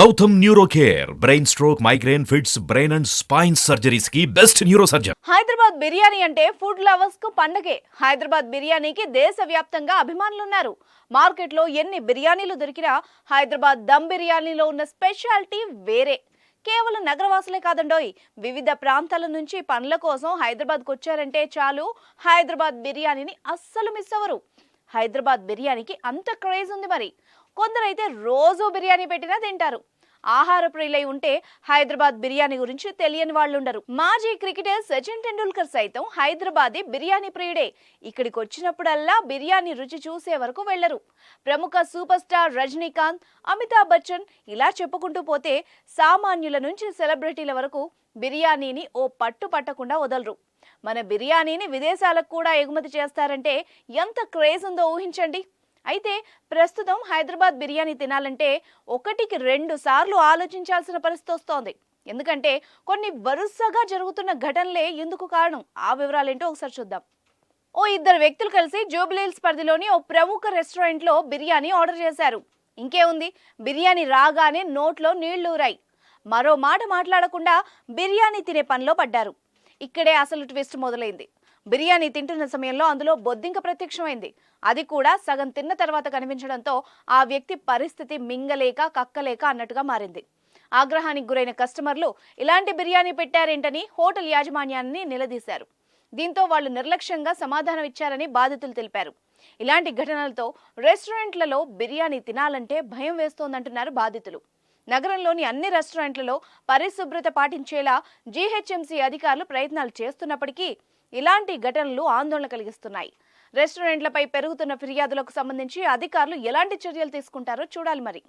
Gautam neuro care brain stroke migraine fits brain and spine సర్జరీస్కి best neuro surgeon Hyderabad biryani అంటే food లవర్స్కు పండగే. హైదరాబాద్ బిర్యానీకి దేశవ్యాప్తంగా అభిమానులున్నారు. మార్కెట్లో ఎన్ని బిర్యానీలు దొరికినా హైదరాబాద్ దమ్ బిర్యానీలో ఉన్న స్పెషాలిటీ వేరే. కేవలం నగరవాసులే కాదండోయ్. వివిధ ప్రాంతాల నుంచి పనుల కోసం హైదరాబాద్కు వచ్చారంటే చాలు. హైదరాబాద్ బిర్యానీని అస్సలు మిస్ అవ్వరు. హైదరాబాద్ బిర్యానీకి అంత క్రేజ్ ఉంది మరి. కొందరైతే రోజు బిర్యానీ పెట్టినా తింటారు. ఆహార ప్రియులై ఉంటే హైదరాబాద్ బిర్యానీ గురించి తెలియని వాళ్ళు ఉండరు మాజీ క్రికెటర్ సచిన్ టెండూల్కర్ సైతం హైదరాబాదీ బిర్యానీ ప్రియుడే. ఇక్కడికి వచ్చినప్పుడల్లా బిర్యానీ రుచి చూసే వరకు వెళ్ళరు. ప్రముఖ సూపర్ స్టార్ రజనీకాంత్ అమితాబ్ బచ్చన్ ఇలా చెప్పుకుంటూ పోతే సామాన్యుల నుంచి సెలబ్రిటీల వరకు బిర్యానీని ఓ పట్టు పట్టకుండా వదలరు. మన బిర్యానీని విదేశాలకు కూడా ఎగుమతి చేస్తారంటే ఎంత క్రేజ్ ఉందో ఊహించండి. అయితే ప్రస్తుతం హైదరాబాద్ బిర్యానీ తినాలంటే ఒకటికి రెండు సార్లు ఆలోచించాల్సిన పరిస్థితి వస్తోంది. ఎందుకంటే కొన్ని వరుసగా జరుగుతున్న ఘటనలే ఎందుకు కారణం. ఆ వివరాలేంటో ఒకసారి చూద్దాం. ఓ ఇద్దరు వ్యక్తులు కలిసి జూబ్లీహిల్స్ పరిధిలోని ఓ ప్రముఖ రెస్టారెంట్లో బిర్యానీ ఆర్డర్ చేశారు. ఇంకేముంది? బిర్యానీ రాగానే నోట్లో నీళ్ళు ఊరాయి మరో మాట మాట్లాడకుండా బిర్యానీ తినే పనిలో పడ్డారు. ఇక్కడే అసలు ట్విస్ట్ మొదలైంది. బిర్యానీ తింటున్న సమయంలో అందులో బొద్దింక ప్రత్యక్షమైంది. అది కూడా సగం తిన్న తర్వాత కనిపించడంతో ఆ వ్యక్తి పరిస్థితి మింగలేక కక్కలేక అన్నట్టుగా మారింది. ఆగ్రహానికి గురైన కస్టమర్లు ఇలాంటి బిర్యానీ పెట్టారేంటని హోటల్ యాజమాన్యాన్ని నిలదీశారు. దీంతో వాళ్ళు నిర్లక్ష్యంగా సమాధానం ఇచ్చారని బాధితులు తెలిపారు. ఇలాంటి ఘటనలతో రెస్టారెంట్లలో బిర్యానీ తినాలంటే భయం వేస్తోందంటున్నారు బాధితులు. నగరంలోని అన్ని రెస్టారెంట్లలో పరిశుభ్రత పాటించేలా జీహెచ్ఎంసీ అధికారులు ప్రయత్నాలు చేస్తున్నప్పటికీ ఇలాంటి ఘటనలు ఆందోళన కలిగిస్తున్నాయి. రెస్టారెంట్లపై పెరుగుతున్న ఫిర్యాదులకు సంబంధించి అధికారులు ఎలాంటి చర్యలు తీసుకుంటారో చూడాలి మరి.